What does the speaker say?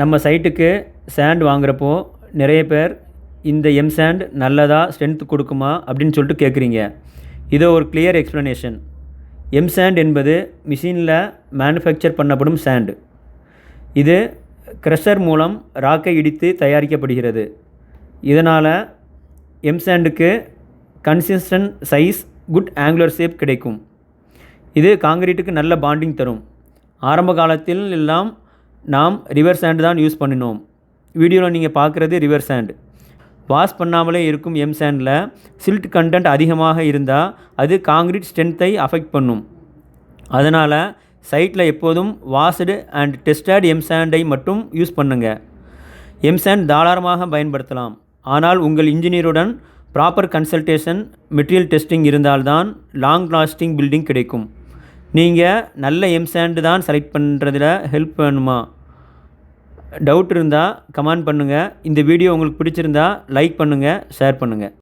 நம்ம சைட்டுக்கு சேண்ட் வாங்குறப்போ நிறைய பேர் இந்த எம் சேண்ட் நல்லதா ஸ்ட்ரென்த் கொடுக்குமா அப்படின்னு சொல்லிட்டு கேட்குறீங்க இது ஒரு கிளியர் எக்ஸ்ப்ளனேஷன் எம் சேண்ட் என்பது மிஷினில் மேனுஃபேக்சர் பண்ணப்படும் சேண்ட் இது க்ரஷர் மூலம் ராக்கை இடித்து தயாரிக்கப்படுகிறது. இதனால் M சேண்டுக்கு consistent size good angular shape கிடைக்கும். இது காங்கிரீட்டுக்கு நல்ல பாண்டிங் தரும். ஆரம்ப காலத்தில் எல்லாம் நாம் ரிவர் சேண்டு தான் யூஸ் பண்ணினோம். வீடியோவில் நீங்கள் பார்க்குறது ரிவர் சாண்ட் வாஷ் பண்ணாமலே இருக்கும் எம் சேண்டில் சில்ட் கண்டென்ட் அதிகமாக இருந்தால் அது காங்கிரீட் ஸ்ட்ரென்த்தை அஃபெக்ட் பண்ணும். அதனால் சைட்டில் எப்போதும் வாஷ்டு அண்ட் டெஸ்டட் எம் சேண்டை மட்டும் யூஸ் பண்ணுங்கள் எம் சேண்ட் தாராளமாக பயன்படுத்தலாம். ஆனால் உங்கள் இன்ஜினியருடன் ப்ராப்பர் கன்சல்டேஷன் மெட்டீரியல் டெஸ்டிங் இருந்தால்தான் லாங் லாஸ்டிங் பில்டிங் கிடைக்கும். நீங்கள் நல்ல எம் சேண்டு தான் செலக்ட் பண்ணுறதுல ஹெல்ப் வேணுமா? டவுட் இருந்தால் கமெண்ட் பண்ணுங்கள் இந்த வீடியோ உங்களுக்கு பிடிச்சிருந்தா லைக் பண்ணுங்கள் ஷேர் பண்ணுங்கள்